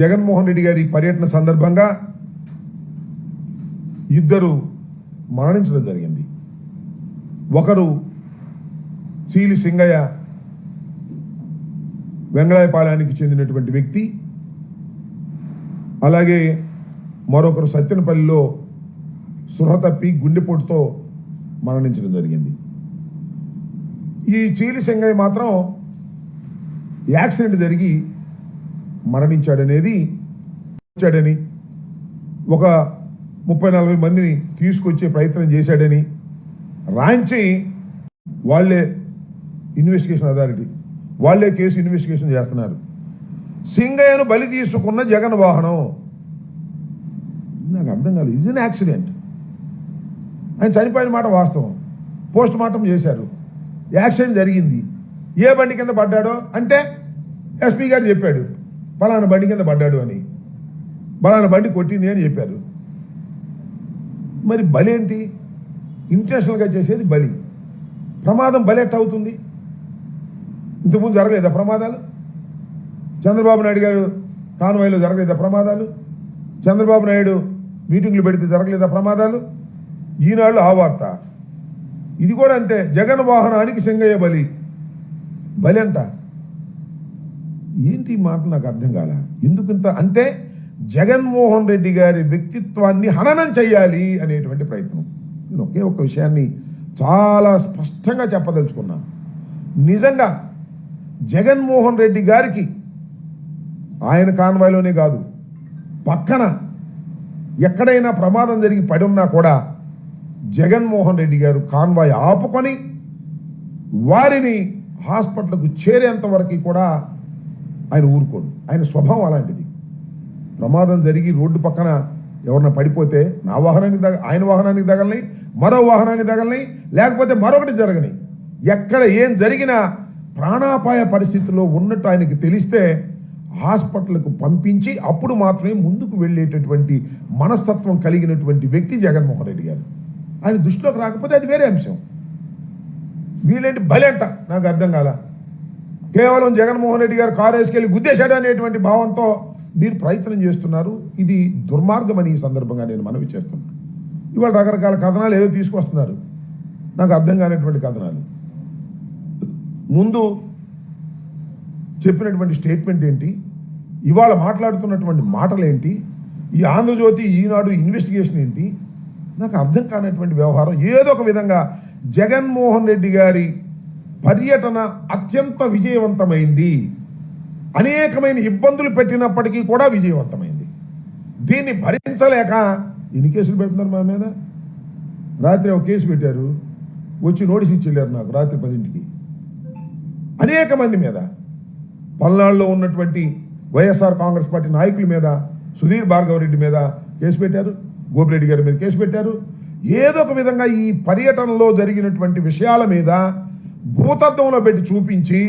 జగన్మోహన్ రెడ్డి గారి పర్యటన సందర్భంగా ఇద్దరు మరణించడం జరిగింది. ఒకరు చీలి సింగయ్య వెంగళాయపాలెనికి చెందినటువంటి వ్యక్తి అలాగే మరొకరు సత్యనపల్లిలో సృహ తప్పి గుండెపోటుతో మరణించడం జరిగింది. ఈ చీలి సింగయ్య మాత్రం యాక్సిడెంట్ జరిగి మరణించాడనేది వచ్చాడని ఒక ముప్పై నలభై మందిని తీసుకొచ్చే ప్రయత్నం చేశాడని రాంచి వాళ్ళే ఇన్వెస్టిగేషన్ అథారిటీ వాళ్ళే కేసు ఇన్వెస్టిగేషన్ చేస్తున్నారు. సింగయ్యను బలి తీసుకున్న జగన్ వాహనం. నాకు అర్థం కాలేదు. ఇది యాక్సిడెంట్ ఆయన చనిపోయిన మాట వాస్తవం. పోస్ట్ మార్టం చేశారు. యాక్సిడెంట్ జరిగింది. ఏ బండి కింద పడ్డాడో అంటే ఎస్పీ గారు చెప్పాడు. బలానా బండి కింద పడ్డాడు అని. బలాన బండి కొట్టింది అని చెప్పారు. మరి బలి ఏంటి? ఇంటెన్షనల్గా చేసేది బలి. ప్రమాదం బలెట్ అవుతుంది? ఇంతకుముందు జరగలేదా ప్రమాదాలు? చంద్రబాబు నాయుడు గారు కాన్వాయ్లో జరగలేదా ప్రమాదాలు? చంద్రబాబు నాయుడు మీటింగ్లు పెడితే జరగలేదా ప్రమాదాలు? ఈనాడు ఆ వార్త. ఇది కూడా అంతే. జగన్ వాహనానికి సింగయ్య బలి. బలి అంట. ఏంటి మాట నాకు అర్థం కాల. ఎందుకంత? అంటే జగన్మోహన్ రెడ్డి గారి వ్యక్తిత్వాన్ని హననం చేయాలి అనేటువంటి ప్రయత్నం. నేను ఒకే ఒక విషయాన్ని చాలా స్పష్టంగా చెప్పదలుచుకున్నా. నిజంగా జగన్మోహన్ రెడ్డి గారికి ఆయన కాన్వాయ్లోనే కాదు పక్కన ఎక్కడైనా ప్రమాదం జరిగి పడి ఉన్నా కూడా జగన్మోహన్ రెడ్డి గారు కాన్వాయ్ ఆపుకొని వారిని హాస్పిటల్కు చేరేంత వరకు కూడా ఆయన ఊరుకోడు. ఆయన స్వభావం అలాంటిది. ప్రమాదం జరిగి రోడ్డు పక్కన ఎవరన్నా పడిపోతే నా వాహనానికి తగ ఆయన వాహనానికి తగలని మరో వాహనానికి తగలని లేకపోతే మరొకటి జరగని. ఎక్కడ ఏం జరిగినా ప్రాణాపాయ పరిస్థితిలో ఉన్నట్టు ఆయనకి తెలిస్తే హాస్పిటల్కు పంపించి అప్పుడు మాత్రమే ముందుకు వెళ్ళేటటువంటి మనస్తత్వం కలిగినటువంటి వ్యక్తి జగన్మోహన్ రెడ్డి గారు. ఆయన దృష్టిలోకి రాకపోతే అది వేరే అంశం. వీళ్ళేంటి బలేంట నాకు అర్థం కాదా కేవలం జగన్మోహన్ రెడ్డి గారు కారు వేసుకెళ్ళి గుద్దేశాడు అనేటువంటి భావంతో మీరు ప్రయత్నం చేస్తున్నారు. ఇది దుర్మార్గమని ఈ సందర్భంగా నేను మనవి చేస్తున్నాను. ఇవాళ రకరకాల కథనాలు ఏవో తీసుకొస్తున్నారు. నాకు అర్థం కానటువంటి కథనాలు. ముందు చెప్పినటువంటి స్టేట్మెంట్ ఏంటి? ఇవాళ మాట్లాడుతున్నటువంటి మాటలు ఏంటి ఈ ఆంధ్రజ్యోతి ఈనాడు ఇన్వెస్టిగేషన్ ఏంటి? నాకు అర్థం కానటువంటి వ్యవహారం. ఏదో ఒక విధంగా జగన్మోహన్ రెడ్డి గారి పర్యటన అత్యంత విజయవంతమైంది. అనేకమైన ఇబ్బందులు పెట్టినప్పటికీ కూడా విజయవంతమైంది. దీన్ని భరించలేక ఎన్ని కేసులు పెడుతున్నారు మా మీద? రాత్రి ఒక కేసు పెట్టారు. వచ్చి నోటీస్ ఇచ్చి నాకు రాత్రి పదింటికి. అనేక మంది మీద. పల్నాడులో ఉన్నటువంటి వైఎస్ఆర్ కాంగ్రెస్ పార్టీ నాయకుల మీద సుధీర్ భార్గవ్ రెడ్డి మీద కేసు పెట్టారు. గోపిరెడ్డి గారి మీద కేసు పెట్టారు. ఏదో ఒక విధంగా ఈ పర్యటనలో జరిగినటువంటి విషయాల మీద భూతత్వంలో పెట్టి చూపించి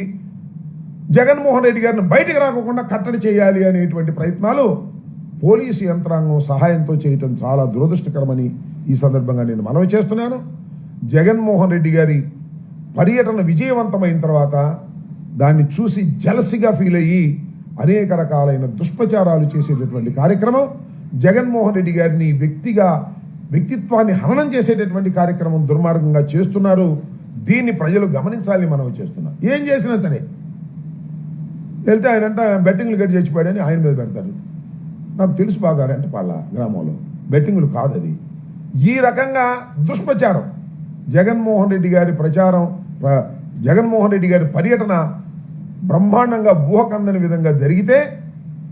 జగన్మోహన్ రెడ్డి గారిని బయటకు రాకుండా కట్టడి చేయాలి అనేటువంటి ప్రయత్నాలు పోలీసు యంత్రాంగం సహాయంతో చేయటం చాలా దురదృష్టకరమని ఈ సందర్భంగా నేను మనవి చేస్తున్నాను. జగన్మోహన్ రెడ్డి గారి పర్యటన విజయవంతమైన తర్వాత దాన్ని చూసి జలసిగా ఫీల్ అయ్యి అనేక రకాలైన దుష్ప్రచారాలు చేసేటటువంటి కార్యక్రమం జగన్మోహన్ రెడ్డి గారిని వ్యక్తిగా వ్యక్తిత్వాన్ని హననం చేసేటటువంటి కార్యక్రమం దుర్మార్గంగా చేస్తున్నారు. దీన్ని ప్రజలు గమనించాలని మనం చేస్తున్నాం ఏం చేసినా సరే. వెళ్తే ఆయన అంట బెట్టింగ్లు కట్టి చచ్చిపోయాడని ఆయన మీద పెడతారు. నాకు తెలుసు బాగా రెంటపాళ్ళ గ్రామంలో. బెట్టింగులు కాదు అది. ఈ రకంగా దుష్ప్రచారం. జగన్మోహన్ రెడ్డి గారి ప్రచారం ప్ర- జగన్మోహన్ రెడ్డి గారి పర్యటన బ్రహ్మాండంగా ఊహకందని విధంగా జరిగితే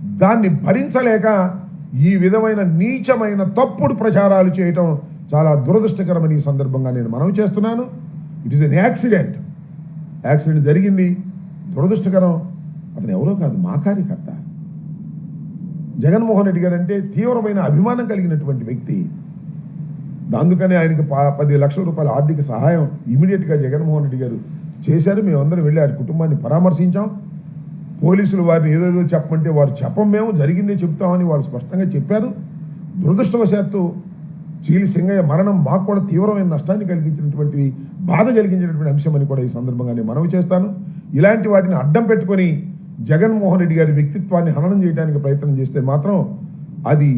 దాన్ని భరించలేక ఈ విధమైన నీచమైన తప్పుడు ప్రచారాలు చేయటం చాలా దురదృష్టకరమని ఈ సందర్భంగా నేను మనవి చేస్తున్నాను. It is an accident accident జరిగింది. దురదృష్టకరం. అతను ఎవరో కాదు మా కార్యకర్త. జగన్మోహన్ రెడ్డి గారు అంటే తీవ్రమైన అభిమానం కలిగినటువంటి వ్యక్తి. అందుకనే ఆయనకి పది లక్షల రూపాయల ఆర్థిక సహాయం ఇమీడియట్గా జగన్మోహన్ రెడ్డి గారు చేశారు. మేమందరం వెళ్ళి వారి కుటుంబాన్ని పరామర్శించాం. పోలీసులు వారిని ఏదేదో చెప్పమంటే వారు చెప్పం మేము జరిగిందే చెప్తామని వాళ్ళు స్పష్టంగా చెప్పారు. దురదృష్టవశాత్తు చీలి సింగయ్య మరణం మాకు కూడా తీవ్రమైన నష్టాన్ని కలిగించినటువంటి బాధ కలిగించినటువంటి అంశం అని కూడా ఈ సందర్భంగా నేను మనవి చేస్తాను. ఇలాంటి వాటిని అడ్డం పెట్టుకొని జగన్మోహన్ రెడ్డి గారి వ్యక్తిత్వాన్ని హననం చేయడానికి ప్రయత్నం చేస్తే మాత్రం అది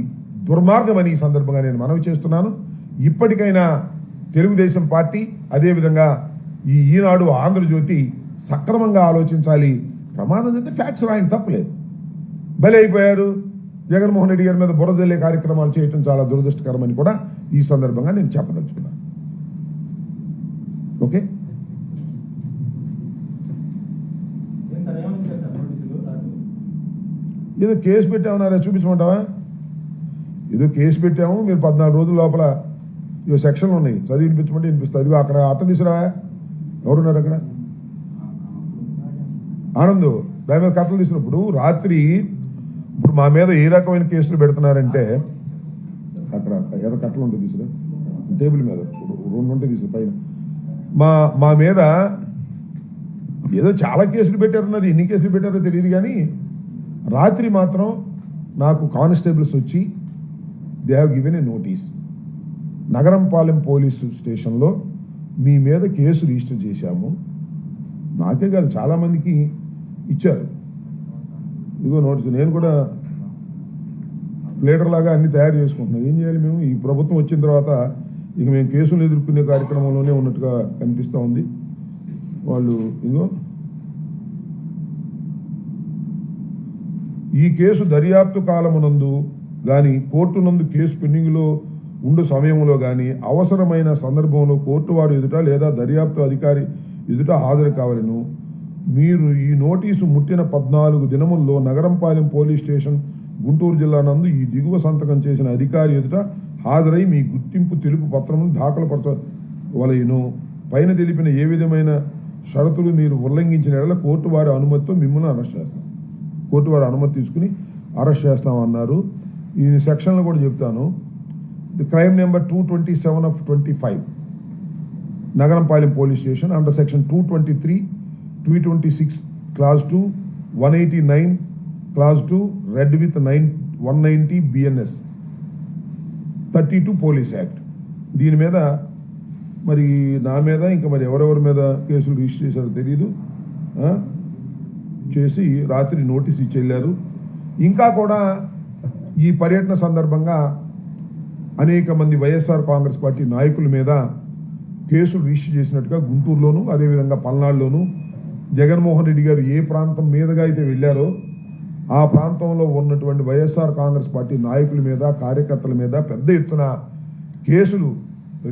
దుర్మార్గమని ఈ సందర్భంగా నేను మనవి చేస్తున్నాను. ఇప్పటికైనా తెలుగుదేశం పార్టీ అదేవిధంగా ఈ ఈనాడు ఆంధ్రజ్యోతి సక్రమంగా ఆలోచించాలి. ప్రమాదం చెందితే ఫ్యాక్ట్స్ రాయని తప్పలేదు. బలి అయిపోయారు జగన్మోహన్ రెడ్డి గారి మీద బురదల్లే కార్యక్రమాలు చేయటం చాలా దురదృష్టకరమని కూడా ఈ సందర్భంగా నేను చెప్పదలుచుకున్నాను ఓకే? ఏదో కేసు పెట్టామన్నారా చూపించమంటావా? ఏదో కేసు పెట్టాము మీరు పద్నాలుగు రోజుల లోపల ఇవో సెక్షన్లు ఉన్నాయి చదివి వినిపించమంటే వినిపిస్తుంది. అదిగో అక్కడ అట్ట తీసురా ఎవరున్నారు అక్కడ? ఆనంద్ దాని మీద కట్టలు తీసినప్పుడు రాత్రి ఇప్పుడు మా మీద ఏ రకమైన కేసులు పెడుతున్నారంటే అక్కడ ఎర్ర కట్టలు ఉంటుంది తీసురా టేబుల్ మీద రెండు ఉంటాయి తీసుకురా పైన. మా మా మీద ఏదో చాలా కేసులు పెట్టారన్నారు. ఎన్ని కేసులు పెట్టారో తెలియదు కానీ రాత్రి మాత్రం నాకు కానిస్టేబుల్స్ వచ్చి they have given a notice. Nagarampalem police స్టేషన్లో మీ మీద కేసు రిజిస్టర్ చేశాము. నాకే కాదు చాలామందికి ఇచ్చారు. ఇదిగో నోట్స్ నేను కూడా ప్లేటర్ లాగా అన్ని తయారు చేసుకుంటున్నాం ఏం చేయాలి మేము? ఈ ప్రభుత్వం వచ్చిన తర్వాత ఇక మేము కేసులు ఎదుర్కొనే కార్యక్రమంలోనే ఉన్నట్టుగా కనిపిస్తూ ఉంది. వాళ్ళు ఇదిగో ఈ కేసు దర్యాప్తు కాలమునందు కానీ కోర్టు నందు కేసు పెండింగ్లో ఉండు సమయంలో కానీ అవసరమైన సందర్భంలో కోర్టు వారు ఎదుట లేదా దర్యాప్తు అధికారి ఎదుట హాజరు కావాలను. మీరు ఈ నోటీసు ముట్టిన పద్నాలుగు దినముల్లో నగరంపాలెం పోలీస్ స్టేషన్ గుంటూరు జిల్లా నందు ఈ దిగువ సంతకం చేసిన అధికారి ఎదుట హాజరై మీ గుర్తింపు తెలుపు పత్రమును దాఖలు పరచవలయును పైన తెలిపిన ఏ విధమైన షరతులు మీరు ఉల్లంఘించిన ఎడల కోర్టు వారి అనుమతితో మిమ్మల్ని అరెస్ట్ చేస్తాం. కోర్టు వారి అనుమతి తీసుకుని అరెస్ట్ చేస్తామన్నారు ఈ సెక్షన్లు కూడా చెప్తాను. The crime number two twenty seven of twenty five. Nagarampalem police station under section two twenty three two twenty six clause two one eighty nine clause two read with nine one ninety BNS thirty two police act దీని మీద మరి నా మీద ఇంకా మరి ఎవరెవరి మీద కేసులు రిజిస్టర్ చేశారో తెలియదు చేసి రాత్రి నోటీస్ ఇచ్చి వెళ్ళారు ఇంకా కూడా ఈ పర్యటన సందర్భంగా అనేక మంది వైఎస్ఆర్ కాంగ్రెస్ పార్టీ నాయకుల మీద కేసులు రిజిస్టర్ చేసినట్టుగా గుంటూరులోను అదేవిధంగా పల్నాడులోను జగన్మోహన్ రెడ్డి గారు ఏ ప్రాంతం మీదుగా అయితే వెళ్ళారో ఆ ప్రాంతంలో ఉన్నటువంటి వైఎస్ఆర్ కాంగ్రెస్ పార్టీ నాయకుల మీద కార్యకర్తల మీద పెద్ద ఎత్తున కేసులు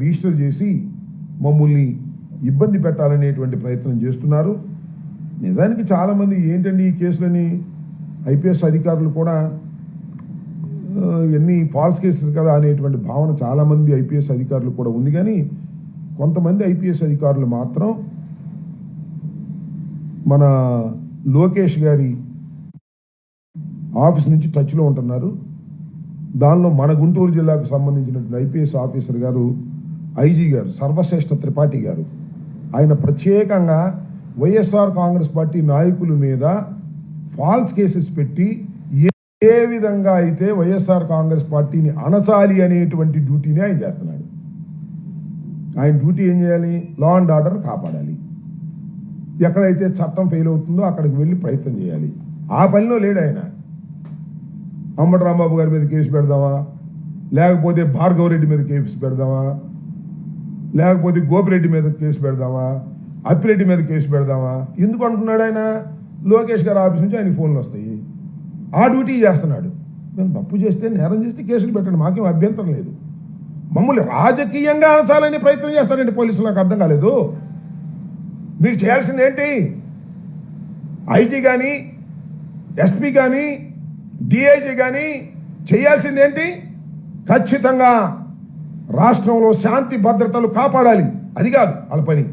రిజిస్టర్ చేసి మమ్మల్ని ఇబ్బంది పెట్టాలనేటువంటి ప్రయత్నం చేస్తున్నారు. నిజానికి చాలామంది ఏంటండి ఈ కేసులని ఐపీఎస్ అధికారులు కూడా ఎన్ని ఇవన్నీ ఫాల్స్ కేసెస్ కదా అనేటువంటి భావన చాలామంది ఐపీఎస్ అధికారులు కూడా ఉంది. కానీ కొంతమంది ఐపీఎస్ అధికారులు మాత్రం మన లోకేష్ గారి ఆఫీస్ నుంచి టచ్లో ఉంటున్నారు. దానిలో మన గుంటూరు జిల్లాకు సంబంధించినటువంటి ఐపీఎస్ ఆఫీసర్ గారు ఐజీ గారు సర్వశ్రేష్ఠ త్రిపాఠి గారు. ఆయన ప్రత్యేకంగా వైఎస్ఆర్ కాంగ్రెస్ పార్టీ నాయకుల మీద ఫాల్స్ కేసెస్ పెట్టి ఏ- విధంగా అయితే వైఎస్ఆర్ కాంగ్రెస్ పార్టీని అణచాలి అనేటువంటి డ్యూటీని ఆయన చేస్తున్నాడు. ఆయన డ్యూటీ ఏం చేయాలి? లా అండ్ ఆర్డర్ కాపాడాలి. ఎక్కడైతే చట్టం ఫెయిల్ అవుతుందో అక్కడికి వెళ్ళి ప్రయత్నం చేయాలి. ఆ పనిలో లేడు ఆయన. అంబటి రాంబాబు గారి మీద కేసు పెడదామా? లేకపోతే భార్గవరెడ్డి మీద కేసు పెడదామా? లేకపోతే గోపిరెడ్డి మీద కేసు పెడదామా? అప్పిరెడ్డి మీద కేసు పెడదామా? ఎందుకు అంటున్నాడు ఆయన? లోకేష్ గారి ఆఫీస్ నుంచి ఆయనకి ఫోన్లు వస్తాయి. ఆ డ్యూటీ చేస్తున్నాడు. మేము తప్పు చేస్తే నేరం చేస్తే కేసులు పెట్టండి. మాకేం అభ్యంతరం లేదు. మమ్మల్ని రాజకీయంగా అనచాలని ప్రయత్నం చేస్తారండి పోలీసులు. నాకు అర్థం కాలేదు. మీరు చేయాల్సింది ఏంటి? ఐజీ కానీ ఎస్పీ కానీ డిఐజీ కానీ చేయాల్సింది ఏంటి? ఖచ్చితంగా రాష్ట్రంలో శాంతి భద్రతలు కాపాడాలి. అది కాదు వాళ్ళ పని.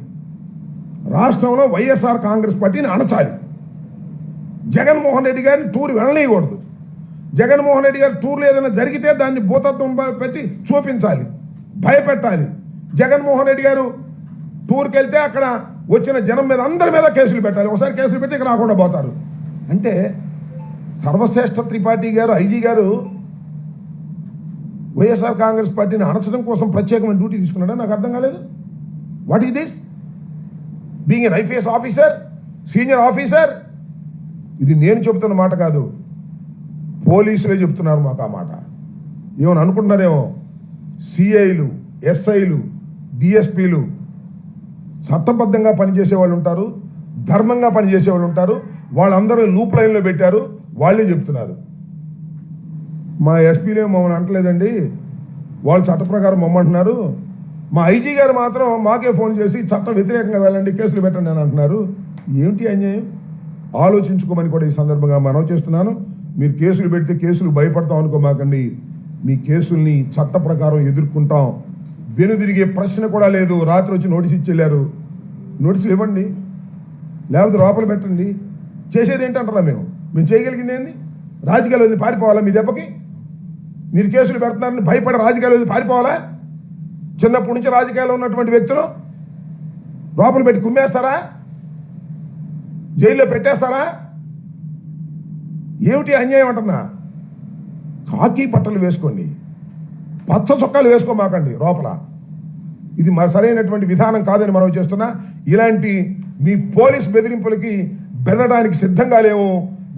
రాష్ట్రంలో వైఎస్ఆర్ కాంగ్రెస్ పార్టీని అణచాలి. జగన్మోహన్ రెడ్డి గారిని టూర్ వెళ్ళనీయకూడదు. జగన్మోహన్ రెడ్డి గారి టూర్లు ఏదైనా జరిగితే దాన్ని భూతత్వం పెట్టి చూపించాలి. భయపెట్టాలి. జగన్మోహన్ రెడ్డి గారు టూర్కి వెళ్తే అక్కడ వచ్చిన జనం మీద అందరి మీద కేసులు పెట్టాలి. ఒకసారి కేసులు పెట్టి ఇక రాకుండా పోతారు. అంటే సర్వశ్రేష్ఠ త్రిపాఠి గారు ఐజీ గారు వైఎస్ఆర్ కాంగ్రెస్ పార్టీని అణచడం కోసం ప్రత్యేకమైన డ్యూటీ తీసుకున్నాడా? నాకు అర్థం కాలేదు. What is this being an IPS officer senior officer ఇది నేను చెబుతున్న మాట కాదు. పోలీసులే చెప్తున్నారు మాకు ఆ మాట. ఏమని అనుకుంటున్నారేమో? సిఐలు ఎస్ఐలు డిఎస్పీలు చట్టబద్ధంగా పనిచేసే వాళ్ళు ఉంటారు ధర్మంగా పనిచేసే వాళ్ళు ఉంటారు వాళ్ళందరూ లూప్ లైన్లో పెట్టారు వాళ్ళే చెప్తున్నారు. మా ఎస్పీలే మమ్మల్ని అంటలేదండి వాళ్ళు చట్ట ప్రకారం మమ్మంటున్నారు. మా ఐజీ గారు మాత్రం మాకే ఫోన్ చేసి చట్ట వ్యతిరేకంగా వెళ్ళండి కేసులు పెట్టండి అని అంటున్నారు. ఏమిటి అన్యాయం? ఆలోచించుకోమని కూడా ఈ సందర్భంగా మనం చేస్తున్నాను. మీరు కేసులు పెడితే కేసులు భయపడతాం అనుకోమాకండి. మీ కేసుల్ని చట్ట ప్రకారం ఎదుర్కొంటాం. వెనుదిరిగే ప్రశ్న కూడా లేదు. రాత్రి వచ్చి నోటీస్ ఇచ్చి వెళ్ళారు. నోటీసులు ఇవ్వండి. లేకపోతే లోపల పెట్టండి. చేసేది ఏంటంటారా మేము? మేము చేయగలిగింది ఏంది? రాజకీయాలు వదిలి పారిపోవాలా మీ దెబ్బకి? మీరు కేసులు పెడుతున్నారని భయపడి రాజకీయాలు వదిలి పారిపోవాలా? చిన్నప్పటి నుంచి రాజకీయాల్లో ఉన్నటువంటి వ్యక్తులు లోపల పెట్టి కుమ్మేస్తారా? జైల్లో పెట్టేస్తారా? ఏమిటి అన్యాయం అంటున్నా? కాకి బట్టలు వేసుకోండి. పచ్చ చొక్కాలు వేసుకోమాకండి లోపల. ఇది మరి సరైనటువంటి విధానం కాదని మనం చేస్తున్నా ఇలాంటి మీ పోలీస్ బెదిరింపులకి బెదరడానికి సిద్ధంగా లేవు.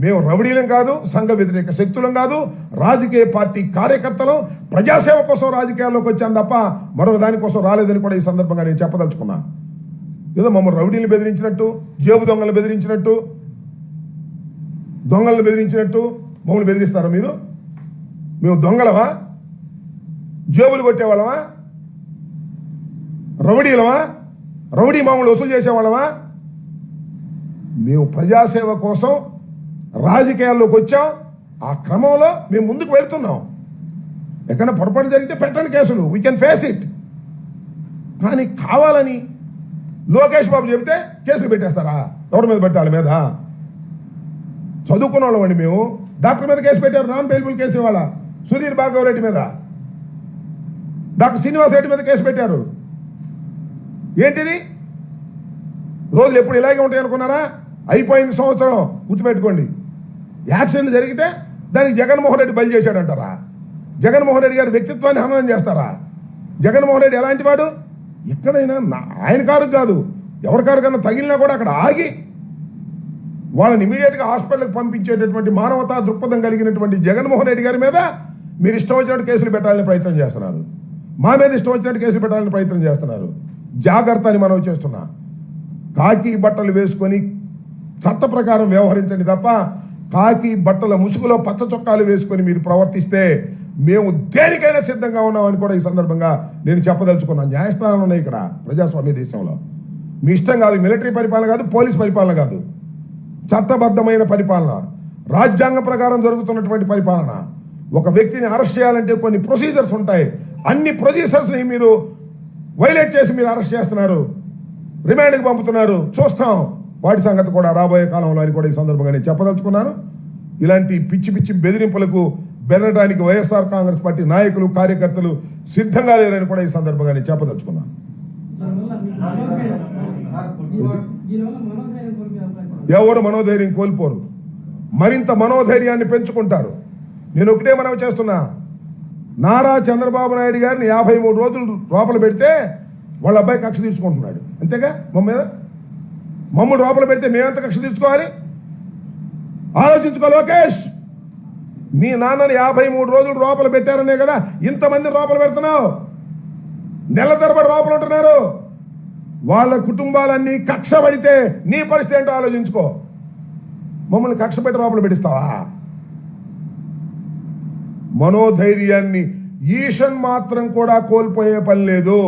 మేము రౌడీలం కాదు సంఘ వ్యతిరేక శక్తులం కాదు రాజకీయ పార్టీ కార్యకర్తలు ప్రజాసేవ కోసం రాజకీయాల్లోకి వచ్చాం తప్ప మరొక దానికోసం రాలేదని కూడా ఈ సందర్భంగా నేను చెప్పదలుచుకున్నా. ఏదో మమ్మల్ని రౌడీలు బెదిరించినట్టు జేబు దొంగలు బెదిరించినట్టు దొంగలను బెదిరించినట్టు మమ్మల్ని బెదిరిస్తారా మీరు? మేము దొంగలవా జేబులు కొట్టేవాళ్ళమా? రౌడీలమా? రౌడీ మామూలు వసూలు చేసేవాళ్ళమా? మేము ప్రజాసేవ కోసం రాజకీయాల్లోకి వచ్చాం. ఆ క్రమంలో మేము ముందుకు వెళ్తున్నాం. ఎక్కడ పొరపాటు జరిగితే పెట్టండి కేసులు. వీ కెన్ ఫేస్ ఇట్ కానీ కావాలని లోకేష్ బాబు చెబితే కేసులు పెట్టేస్తారా? ఎవరి మీద పెట్టాలి మీద? చదువుకున్న వాళ్ళమండి మేము. డాక్టర్ మీద కేసు పెట్టారు. నాన్ బెయిలబుల్ కేసు ఇవాళ. సుధీర్ భార్గవ్ రెడ్డి మీద. డాక్టర్ శ్రీనివాస్ రెడ్డి మీద కేసు పెట్టారు. ఏంటిది? రోజులు ఎప్పుడు ఇలాగే ఉంటాయి అనుకున్నారా? అయిపోయింది సంవత్సరం గుర్తుపెట్టుకోండి. యాక్సిడెంట్ జరిగితే దానికి జగన్మోహన్ రెడ్డి బయలు చేశాడంటారా? జగన్మోహన్ రెడ్డి గారి వ్యక్తిత్వాన్ని హననం చేస్తారా? జగన్మోహన్ రెడ్డి ఎలాంటి వాడు? ఎక్కడైనా నా- ఆయన కారు కాదు. ఎవరి కారు కన్నా తగిలినా కూడా అక్కడ ఆగి వాళ్ళని ఇమీడియట్గా హాస్పిటల్కి పంపించేటటువంటి మానవతా దృక్పథం కలిగినటువంటి జగన్మోహన్ రెడ్డి గారి మీద మీరు ఇష్టం వచ్చినట్టు కేసులు పెట్టాలని ప్రయత్నం చేస్తున్నారు. మా మీద ఇష్టం వచ్చినట్టు కేసులు పెట్టాలని ప్రయత్నం చేస్తున్నారు. జాగ్రత్త అని మనం చేస్తున్నా. కాకి బట్టలు వేసుకొని చట్ట ప్రకారం వ్యవహరించండి తప్ప కాకి బట్టల ముసుగులో పచ్చ చొక్కాలు వేసుకొని మీరు ప్రవర్తిస్తే మేము దేనికైనా సిద్ధంగా ఉన్నామని కూడా ఈ సందర్భంగా నేను చెప్పదలుచుకున్నాను న్యాయస్థానాలు ఉన్నాయి ఇక్కడ ప్రజాస్వామ్య దేశంలో. మీ ఇష్టం కాదు మిలిటరీ పరిపాలన కాదు పోలీస్ పరిపాలన కాదు. చట్టబద్ధమైన పరిపాలన రాజ్యాంగ ప్రకారం జరుగుతున్నటువంటి పరిపాలన. ఒక వ్యక్తిని అరెస్ట్ చేయాలంటే కొన్ని ప్రొసీజర్స్ ఉంటాయి. అన్ని ప్రొసీజర్స్ని మీరు వైలేట్ చేసి మీరు అరెస్ట్ చేస్తున్నారు. రిమాండ్కి పంపుతున్నారు. చూస్తాం. వాటి సంగతి కూడా రాబోయే కాలంలో అని కూడా ఈ సందర్భంగా నేను చెప్పదలుచుకున్నాను. ఇలాంటి పిచ్చి పిచ్చి బెదిరింపులకు బెదరడానికి వైఎస్ఆర్ కాంగ్రెస్ పార్టీ నాయకులు కార్యకర్తలు సిద్ధంగా లేరని కూడా ఈ సందర్భంగా నేను చెప్పదలుచుకున్నాను. మనోధైర్యం- ఎవరు మనోధైర్యం కోల్పోరు. మరింత మనోధైర్యాన్ని పెంచుకుంటారు. నేను ఒకటే మనవి చేస్తున్నా. నారా చంద్రబాబు నాయుడు గారిని యాభై మూడు రోజులు లోపల పెడితే వాళ్ళ అబ్బాయి కక్ష తీర్చుకుంటున్నాడు. అంతేగా? మమ్మ మీద? మమ్మల్ని లోపల పెడితే మేమెంత కక్ష తీర్చుకోవాలి? ఆలోచించుకో లోకేష్! మీ నాన్నని యాభై మూడు రోజులు లోపల పెట్టారనే కదా ఇంతమంది లోపల పెడుతున్నావు. నెల తరబడి లోపల ఉంటున్నారు. వాళ్ళ కుటుంబాలన్నీ కక్ష పడితే నీ పరిస్థితి ఏంటో ఆలోచించుకో. మమ్మల్ని కక్ష పెట్టి లోపల పెట్టిస్తావా? మనోధైర్యాన్ని ఈషన్ మాత్రం కూడా కోల్పోయే పని లేదు.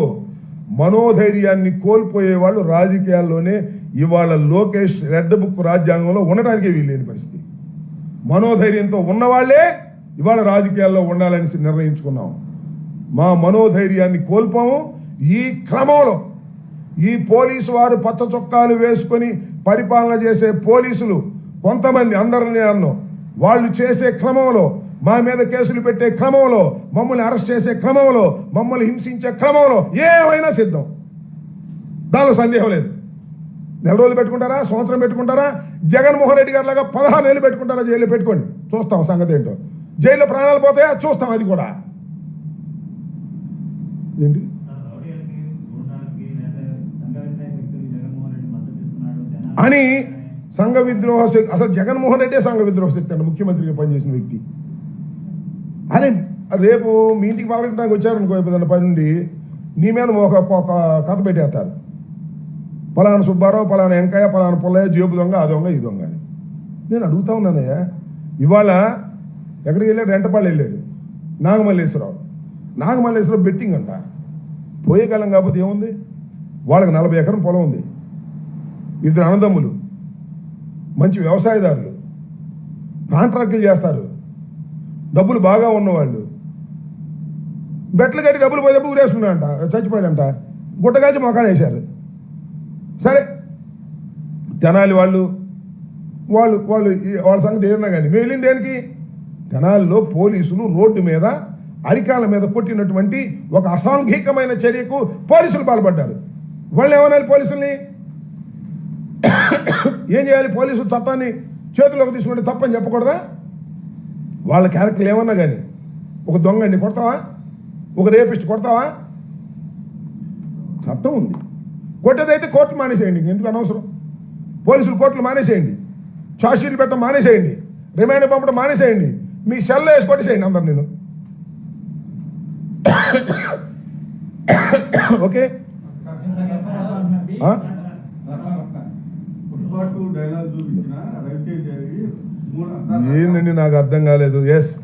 మనోధైర్యాన్ని కోల్పోయే వాళ్ళు రాజకీయాల్లోనే ఇవాళ లోకేష్ రెడ్ బుక్ రాజ్యాంగంలో ఉండటానికే వీల్లేని పరిస్థితి. మనోధైర్యంతో ఉన్నవాళ్ళే ఇవాళ రాజకీయాల్లో ఉండాలని నిర్ణయించుకున్నాం. మా మనోధైర్యాన్ని కోల్పోము. ఈ క్రమంలో ఈ పోలీసు వారు పచ్చ చొక్కాలు వేసుకొని పరిపాలన చేసే పోలీసులు కొంతమంది అందరినీ అన్నో వాళ్ళు చేసే క్రమంలో మా మీద కేసులు పెట్టే క్రమంలో మమ్మల్ని అరెస్ట్ చేసే క్రమంలో మమ్మల్ని హింసించే క్రమంలో ఏమైనా సిద్ధం? దానిలో సందేహం లేదు. నెల రోజులు పెట్టుకుంటారా? సంవత్సరం పెట్టుకుంటారా? జగన్మోహన్ రెడ్డి గారి లాగా పదహారు నెలలు పెట్టుకుంటారా జైల్లో పెట్టుకోండి. చూస్తాం సంగతి ఏంటో. జైల్లో ప్రాణాలు పోతాయా? చూస్తాం అది కూడా. ఏంటి? అని సంఘ విద్రోహ శక్తి అసలు జగన్మోహన్ రెడ్డే సంఘ విద్రోహ శక్తి అండి ముఖ్యమంత్రిగా పనిచేసిన వ్యక్తి. అరే రేపు మీ ఇంటికి పాల్గొనడానికి వచ్చారనుకో ఏదైనా పని నుండి నీ మీద ఒక ఒక కథ పెట్టేస్తారు. పలానా సుబ్బారావు పలానా వెంకయ్య పలానా పుల్లయ్య జేబు దొంగ ఆ దొంగ ఈ దొంగ అని. నేను అడుగుతా ఉన్నానయ్యా ఇవాళ ఎక్కడికి వెళ్ళాడు? రెంటపాళ్ళు వెళ్ళాడు. నాగమల్లేశ్వరరావు. నాగమల్లేశ్వరరావు బెట్టింగ్ అంట. పోయే కాలం కాకపోతే ఏముంది? వాళ్ళకి నలభై ఎకరం పొలం ఉంది. ఇద్దరు అన్నదమ్ములు మంచి వ్యవసాయదారులు కాంట్రాక్టులు చేస్తారు. డబ్బులు బాగా ఉన్నవాళ్ళు. బెట్లు కట్టి డబ్బులు పోయేటప్పుడు ఊరేసుకున్నాడంట చచ్చిపోయాడంట గుట్టగాల్చి మొఖాన్ని వేశారు. సరే తెనాలి వాళ్ళు వాళ్ళు వాళ్ళు వాళ్ళ సంగతి ఏదన్నా కానీ మేము వెళ్ళింది దేనికి? తెనాలిలో పోలీసులు రోడ్డు మీద అరికాల మీద కొట్టినటువంటి ఒక అసాంఘికమైన చర్యకు పోలీసులు పాల్పడ్డారు. వాళ్ళు ఏమనాలి పోలీసుల్ని? ఏం చేయాలి? పోలీసులు చట్టాన్ని చేతిలోకి తీసుకుంటే తప్పని చెప్పకూడదా? వాళ్ళ క్యారెక్టర్లు ఏమన్నా కానీ ఒక దొంగని కొడతావా? ఒక రేపిస్ట్ కొడతావా? చట్టం ఉంది. కొట్టేదైతే కోర్టు మానేసేయండి ఎందుకు అనవసరం? పోలీసులు కోర్టులు మానేసేయండి. ఛార్జ్షీట్లు పెట్టడం మానేసేయండి. రిమైండ్ పంపడం మానేసేయండి. మీ సెల్లో వేసి కొట్టేసేయండి అందరు నేను. ఓకే? డైలాగ్ చూపించిన ఏందండి నాకు అర్థం కాలేదు? ఎస్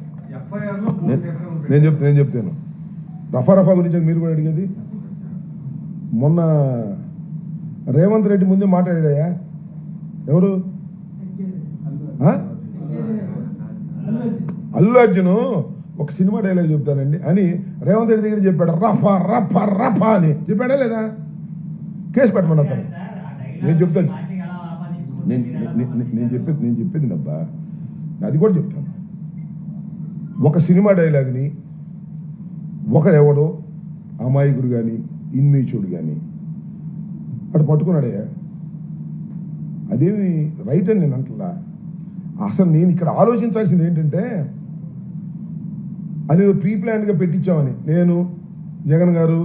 నేను చెప్తాను నేను చెప్తాను. రఫా రఫా గురించి మీరు కూడా అడిగేది? మొన్న రేవంత్ రెడ్డి ముందే మాట్లాడాడయ్యా ఎవరు? అల్లు అర్జున్? ఒక సినిమా డైలాగ్ చెప్తానండి. అని రేవంత్ రెడ్డి దగ్గర చెప్పాడు రఫా రఫా రఫా అని. చెప్పాడా లేదా? కేసు పెట్టమని అతను. నేను చెప్తాను. నేను నేను- నేను- నేను చెప్పేది నేను చెప్పేది నబ్బా. అది కూడా చెప్తాను. ఒక సినిమా డైలాగ్ని ఒకడెవడో అమాయకుడు కానీ ఇన్మీచుడు కానీ అటు పట్టుకున్నాడయ్యా. అదేమి రైట్ అని నేను అంటలా? అసలు నేను ఇక్కడ ఆలోచించాల్సింది ఏంటంటే అదేదో ప్రీ ప్లాన్డ్గా పెట్టించామని. నేను జగన్ గారు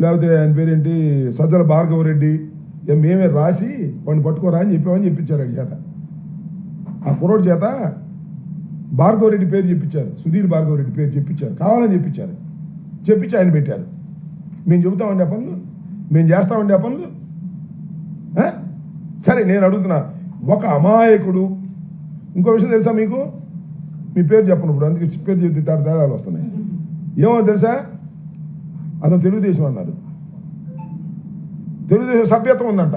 లేకపోతే ఆయన పేరేంటి సజ్జల భార్గవ రెడ్డి ఇక మేమే రాసి వాడిని పట్టుకోరా అని చెప్పామని చెప్పించారు ఆయన చేత. ఆ కుర్రోడు చేత భార్గవ రెడ్డి పేరు చెప్పించారు సుధీర్ భార్గవ రెడ్డి పేరు చెప్పించారు కావాలని చెప్పించారు చెప్పించి ఆయన పెట్టారు. మేము చెబుతామండి ఆ పనులు? మేము చేస్తామండి ఆ పనులు? సరే నేను అడుగుతున్నా. ఒక అమాయకుడు. ఇంకో విషయం తెలుసా మీకు? మీ పేరు చెప్పను ఇప్పుడు అందుకే పేరు చెప్తే తేడా తేడాలు వస్తున్నాయి. ఏమో తెలుసా? అతను తెలుగుదేశం అన్నారు. తెలుగుదేశం సభ్యత్వం ఉందంట.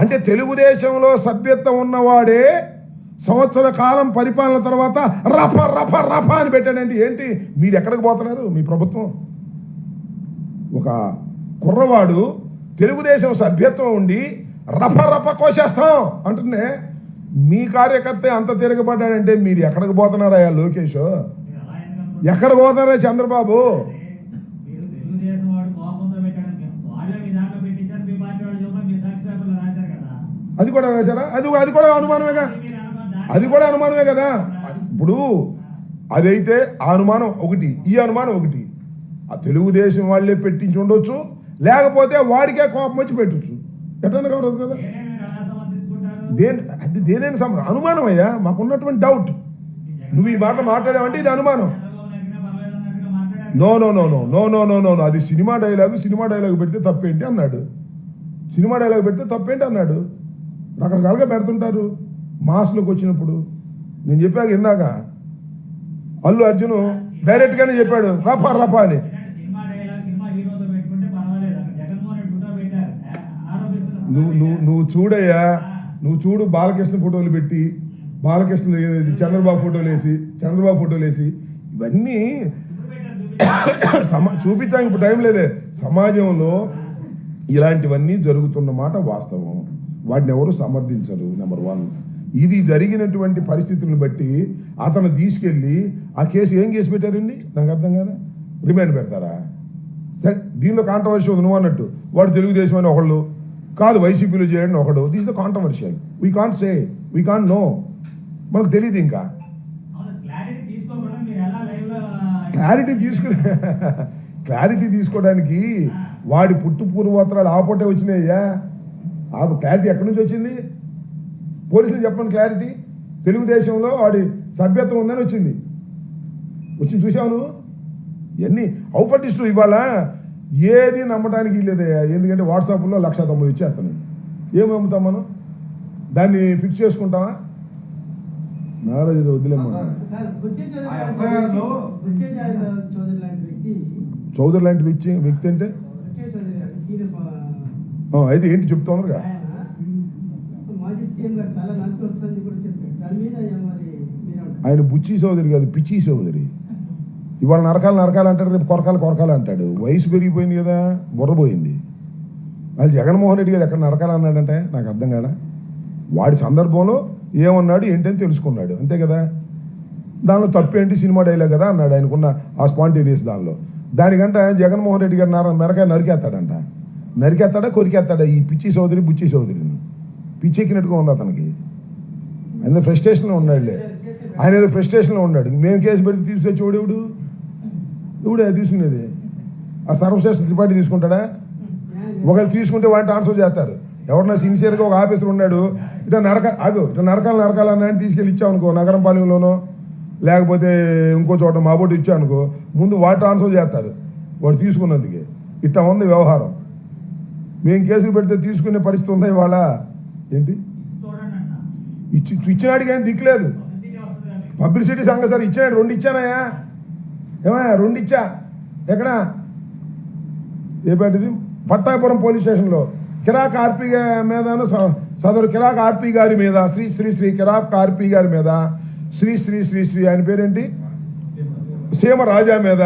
అంటే తెలుగుదేశంలో సభ్యత్వం ఉన్నవాడే సంవత్సర కాలం పరిపాలన తర్వాత రఫ రఫ రఫ అని పెట్టాడంటే ఏంటి? మీరు ఎక్కడికి పోతున్నారు? మీ ప్రభుత్వం. ఒక కుర్రవాడు తెలుగుదేశం సభ్యత్వం ఉండి రఫ రఫ కోసేస్తాం అంటున్నే మీ కార్యకర్త అంత తిరగబడ్డాడంటే మీరు ఎక్కడికి పోతున్నారయ్యా లోకేష్? ఎక్కడికి పోతున్నారా చంద్రబాబు? అది కూడా రాశారా? అది అది కూడా అనుమానమేగా? అది కూడా అనుమానమే కదా? ఇప్పుడు అదైతే ఆ అనుమానం ఒకటి ఈ అనుమానం ఒకటి. ఆ తెలుగుదేశం వాళ్ళే పెట్టించి ఉండొచ్చు లేకపోతే వాడికే కోపం వచ్చి పెట్టచ్చు. ఎట్లా కావద్దు కదా? దేని అది దేనైనా సమ అనుమానం అయ్యా మాకున్నటువంటి డౌట్ నువ్వు ఈ మాటలు మాట్లాడావంటే ఇది అనుమానం. No no no no no no no no no అది సినిమా డైలాగు సినిమా డైలాగ్ పెడితే తప్పేంటి అన్నాడు. సినిమా డైలాగ్ పెడితే తప్పేంటి అన్నాడు. రకరకాలుగా పెడుతుంటారు. మాస్లోకి వచ్చినప్పుడు నేను చెప్పాక ఇందాక అల్లు అర్జున్ డైరెక్ట్గానే చెప్పాడు రఫా రఫా అని. నువ్వు నువ్వు నువ్వు చూడయ్యా నువ్వు చూడు బాలకృష్ణ ఫోటోలు పెట్టి బాలకృష్ణ చంద్రబాబు ఫోటోలు వేసి చంద్రబాబు ఫోటోలు వేసి ఇవన్నీ సమా చూపించడానికి ఇప్పుడు టైం లేదే. సమాజంలో ఇలాంటివన్నీ జరుగుతున్న మాట వాస్తవం. వాటిని ఎవరు సమర్థించరు నెంబర్ వన్ ఇది జరిగినటువంటి పరిస్థితులను బట్టి అతను తీసుకెళ్ళి ఆ కేసు ఏం కేసు పెట్టారండి? నాకు అర్థం కదా? రిమైండ్ పెడతారా? సరే దీనిలో కాంట్రవర్షి ఉంది నువ్వు అన్నట్టు. వాడు తెలుగుదేశం అని ఒకళ్ళు కాదు వైసీపీలో చేయడం ఒకడు. This the controversial we can't say we can't know మనకు తెలియదు ఇంకా. క్లారిటీ తీసుకునే క్లారిటీ తీసుకోవడానికి వాడి పుట్టు పూర్వోత్తరాలు ఆపోటే వచ్చినాయ్యా ఆ క్లారిటీ ఎక్కడి నుంచి వచ్చింది? పోలీసులు చెప్పండి క్లారిటీ తెలుగుదేశంలో వాడి సభ్యత్వం ఉందని వచ్చింది. వచ్చి చూసావు నువ్వు? ఇవన్నీ ఔపటిస్టు ఇవాళ ఏది నమ్మడానికి లేదయ్యా ఎందుకంటే వాట్సాప్లో లక్ష తొంభై ఇచ్చేస్తాను. ఏమి అమ్ముతాం మనం? దాన్ని ఫిక్స్ చేసుకుంటామా నారాజు ఇది వదిలేమ్మా చౌదరి ఆ లాంటి వ్యక్తి- వ్యక్తి చౌదరి లాంటి వ్యక్తి వ్యక్తి అంటే? బుచ్చే చౌదరి అంటే సీరియస్ ఆ, అయితే ఏంటి చెప్తా ఉన్నారుగా ఆయన బుచ్చి సోదరి కాదు పిచ్చి సోదరి. ఇవాళ నరకాలు నరకాలు అంటాడు రేపు కొరకాలు కొరకాలు అంటాడు. వయసు పెరిగిపోయింది కదా బుర్రపోయింది వాళ్ళు జగన్మోహన్ రెడ్డి గారు ఎక్కడ నరకాలు అన్నాడంటే నాకు అర్థం కాదా వాడి సందర్భంలో ఏమన్నాడు ఏంటని తెలుసుకున్నాడు. అంతే కదా? దానిలో తప్పేంటి సినిమా డైలాగ్ కదా అన్నాడు ఆయనకున్న ఆ స్పాంటేనియస్ దానిలో. దానికంటే జగన్మోహన్ రెడ్డి గారు నర మెరకాయ నరికేస్తాడంట. నరికేస్తాడా కొరికేస్తాడా ఈ పిచ్చి సోదరి బుచ్చి సోదరిని? పిచ్చి ఎక్కినట్టుగా ఉంది అతనికి. ఆయన ఫ్రస్ట్రేషన్లో ఉన్నాడులే. ఆయన ఏదో ఫ్రస్ట్రేషన్లో ఉన్నాడు. మేము కేసు పెడితే తీసుకొచ్చి చూడేవుడు ఎవడే? తీసుకునేది? ఆ సర్వశ్రేష్ఠ త్రిపాఠి తీసుకుంటాడా? ఒకళ్ళు తీసుకుంటే వాడిని ట్రాన్స్ఫర్ చేస్తారు. ఎవరన్నా సిన్సియర్గా ఒక ఆఫీసర్ ఉన్నాడు ఇట్లా నరక అదో ఇట్లా నరకాలు నరకాలు అన్నాయని తీసుకెళ్ళి ఇచ్చామనుకో నగరం పాలెంలోనో లేకపోతే ఇంకో చోట మా బోటి ఇచ్చానుకో ముందు వాడు ట్రాన్స్ఫర్ చేస్తారు. వాడు తీసుకున్నందుకే. ఇట్లా ఉంది వ్యవహారం. మేము కేసులు పెడితే తీసుకునే పరిస్థితి ఉందా ఇవాళ? ఏంటి? ఇచ్చి ఇచ్చినాడికి ఏం దిక్కులేదు. పబ్లిసిటీ సంఘ సార్ ఇచ్చాడు రెండు ఇచ్చానయ్యా. ఏమయ్యా రెండు ఇచ్చా? ఎక్కడ? ఏపేటది పట్టాపురం పోలీస్ స్టేషన్లో. కిరాక్ ఆర్పీ మీదను స- సదరు కిరాక్ ఆర్పీ గారి మీద శ్రీ శ్రీ శ్రీ కిరాక్ ఆర్పీ గారి మీద శ్రీ శ్రీ శ్రీ శ్రీ ఆయన పేరేంటి? సీమ రాజా మీద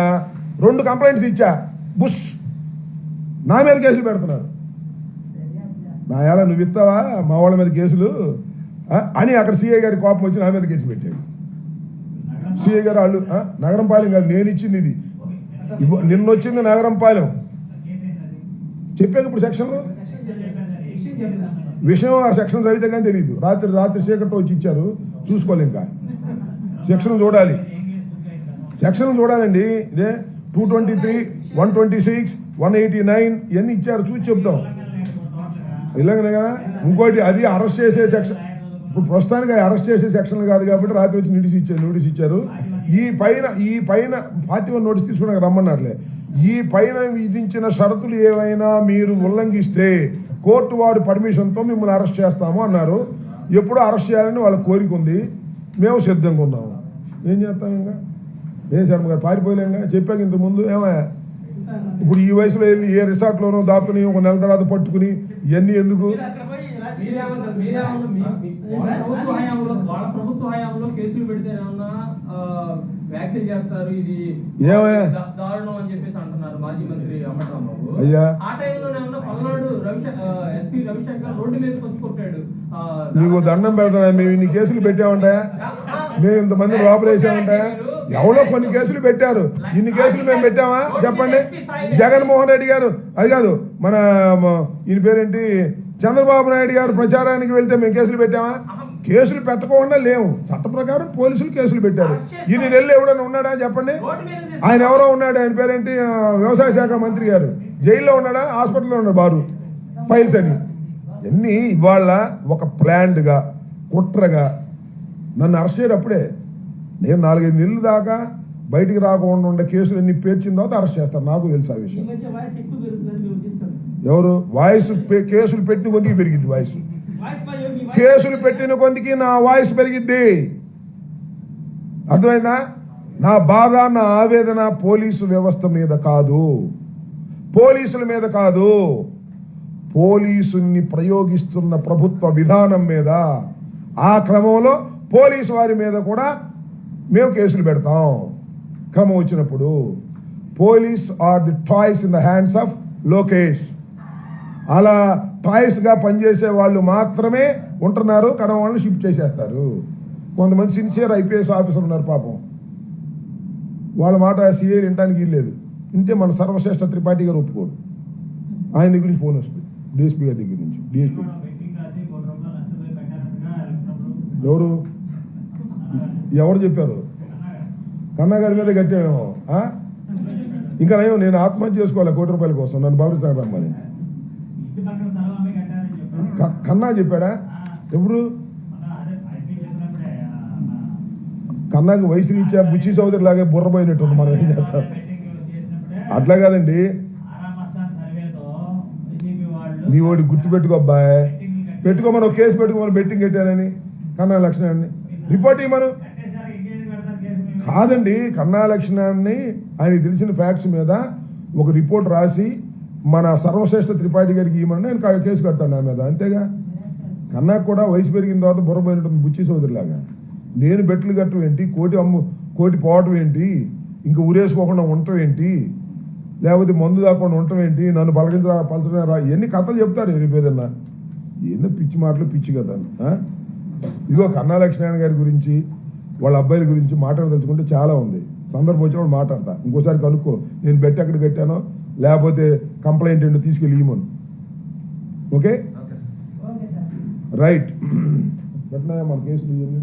రెండు కంప్లైంట్స్ ఇచ్చా. బుష్ నా మీద కేసులు పెడుతున్నారు. నా ఎలా నువ్వు ఇస్తావా మా వాళ్ళ మీద కేసులు? అని అక్కడ సిఐ గారి కోపం వచ్చి నా మీద కేసు పెట్టాడు. సిఐ గారు వాళ్ళు నగరం పాలెం కాదు నేను ఇచ్చింది ఇది. ఇవ్వ- నిన్న వచ్చింది నగరం పాలెం. కేసు ఇప్పుడు సెక్షన్లో? సెక్షన్ విషయం ఆ సెక్షన్ చదివితే కానీ తెలియదు రాత్రి రాత్రి చీకట్లో వచ్చి ఇచ్చారు. చూసుకోవాలి ఇంకా. సెక్షన్ చూడాలి. సెక్షన్ చూడాలండి. ఇదే two twenty three one twenty six one eighty nine ఇవన్నీ ఇచ్చారు. చూసి చెప్తాం. ఇలాగనే కదా? ఇంకోటి అది అరెస్ట్ చేసే సెక్షన్ ఇప్పుడు ప్రస్తుతానికి అరెస్ట్ చేసే సెక్షన్ కాదు కాబట్టి రాత్రి వచ్చి నోటీస్ ఇచ్చారు నోటీస్ ఇచ్చారు. ఈ పైన ఈ పైన పార్టీ వన్ నోటీస్ తీసుకున్నాక రమ్మన్నారులే. ఈ పైన విధించిన షరతులు ఏవైనా మీరు ఉల్లంఘిస్తే కోర్టు వారి పర్మిషన్తో మిమ్మల్ని అరెస్ట్ చేస్తాము అన్నారు. ఎప్పుడూ అరెస్ట్ చేయాలని వాళ్ళ కోరిక ఉంది. మేము సిద్ధంగా ఉన్నాము. ఏం చేస్తాం ఇంకా? ఏం శర్మ గారు? పారిపోయలేంగా? చెప్పాక ఇంతకుముందు ముందు ఏమయ్యా? ఇప్పుడు ఈ వయసులో వెళ్ళి ఏ రిసార్ట్లోనో దాక్కుని ఒక నెల తర్వాత పట్టుకుని ఇవన్నీ ఎందుకు? పెడితే అయ్యా. నీకు దండం పెడతానా మేము ఇన్ని కేసులు పెట్టామంటా? మేము ఇంతమంది లోపల వేసామంటా ఎవరో కొన్ని కేసులు పెట్టారు. ఇన్ని కేసులు మేము పెట్టామా? చెప్పండి. జగన్మోహన్ రెడ్డి గారు అది కాదు మన ఈయన పేరేంటి? చంద్రబాబు నాయుడు గారు ప్రచారానికి వెళ్తే మేము కేసులు పెట్టామా? కేసులు పెట్టకుండా లేవు. చట్ట ప్రకారం పోలీసులు కేసులు పెట్టారు. ఇన్ని నెలలు ఎవడైనా ఉన్నాడా? చెప్పండి. ఆయన ఎవరో ఉన్నాడు? ఆయన పేరేంటి? వ్యవసాయ శాఖ మంత్రి గారు. జైల్లో ఉన్నాడా? హాస్పిటల్లో ఉన్నాడు బారు ఫైల్స్ అని. ఎన్ని ఇవాళ ఒక ప్లాన్డ్గా కుట్రగా నన్ను అరెస్ట్ చేయరు అప్పుడే నేను నాలుగైదు నెలల దాకా బయటికి రాకుండా ఉండే కేసులు ఎన్ని పేర్చిన తర్వాత అరెస్ట్ చేస్తారు నాకు తెలుసు ఆ విషయం. ఎవరు? వాయిస్ కేసులు పెట్టిన కొద్దికి పెరిగిద్ది వాయిస్. కేసులు పెట్టిన కొద్దికి నా వాయిస్ పెరిగిద్ది. అర్థమైందా? నా బాధ నా ఆవేదన పోలీసు వ్యవస్థ మీద కాదు. పోలీసుల మీద కాదు. పోలీసుల్ని ప్రయోగిస్తున్న ప్రభుత్వ విధానం మీద. ఆ క్రమంలో పోలీసు వారి మీద కూడా మేము కేసులు పెడతాం. క్రమం వచ్చినప్పుడు police are the toys in the hands of Lokesh. అలా టాయ్స్గా పనిచేసే వాళ్ళు మాత్రమే ఉంటున్నారు కడం వాళ్ళని షిఫ్ట్ చేసేస్తారు. కొంతమంది సిన్సియర్ ఐపీఎస్ ఆఫీసర్ ఉన్నారు పాపం. వాళ్ళ మాట సీఏ వినటానికి లేదు. ఇంతే మన సర్వశ్రేష్ఠ త్రిపాఠి గారు ఒప్పుకోడు ఆయన దగ్గర నుంచి ఫోన్ వస్తుంది డిఎస్పీ గారి దగ్గర నుంచి. డిఎస్పీ. కూడా బెట్టింగ్ రాసి కోటి రూపాయలు నష్టపోయి పెట్టారంటగా ఎలక్ట్రబుల్ ఎవరు ఎవరు చెప్పారు? కన్నా గారి మీద కట్టామేమో ఇంకా నయం నేను ఆత్మహత్య చేసుకోవాలి కోటి రూపాయల కోసం నన్ను బలరిస్తాను రమ్మని. కన్నా చెప్పాడా? ఎవరు కన్నాకి వయసు ఇచ్చా బుచ్చి సోదరి లాగే బుర్రపోయినట్టుంది మనం ఏం చేస్తాం? అట్లా కాదండి. ఆరామస్థాన్ నీ ఓడి గుర్తుపెట్టుకో అబ్బాయి. పెట్టుకోమని ఒక కేసు పెట్టుకోమని బెట్టింగ్ పెట్టానని కన్నా లక్షణాన్ని. రిపోర్ట్ ఇవ్వమను కట్టేసారు ఇంకేది పెడతారు కేసు మేము? కాదండి కన్నా ఆయన తెలిసిన ఫ్యాక్ట్స్ మీద ఒక రిపోర్ట్ రాసి మన సర్వశ్రేష్ఠ త్రిపాఠి గారికి ఇవ్వమని నేను కేసు కడతాను నా మీద అంతేగా? కన్నాకు కూడా వయసు పెరిగిన తర్వాత బుర్రపోయినట్టుంది బుచ్చి సోదరిలాగా. నేను బెట్లు కట్టడం ఏంటి? కోటి అమ్ము కోటి పోవటం ఏంటి? ఇంకా ఊరేసుకోకుండా ఉండటం ఏంటి? లేకపోతే మందు దాకుండా ఉండటం ఏంటి? నన్ను పలకించరా పలచరా? రా ఎన్ని కథలు చెప్తారు రేపు ఏదన్నా ఏందో పిచ్చి మాటలు పిచ్చి కదా ఇదిగో కన్నా లక్ష్మీనారాయణ గారి గురించి వాళ్ళ అబ్బాయిల గురించి మాట్లాడదలుచుకుంటే చాలా ఉంది. సందర్భం వచ్చినప్పుడు మాట్లాడతా. ఇంకోసారి కనుక్కో. నేను బెట్ ఎక్కడ కట్టానో? లేకపోతే కంప్లైంట్ ఏంటో తీసుకెళ్ళి ఇవ్వమను ఓకే? రైట్. పెట్టినాయా మన కేసులు ఇవన్నీ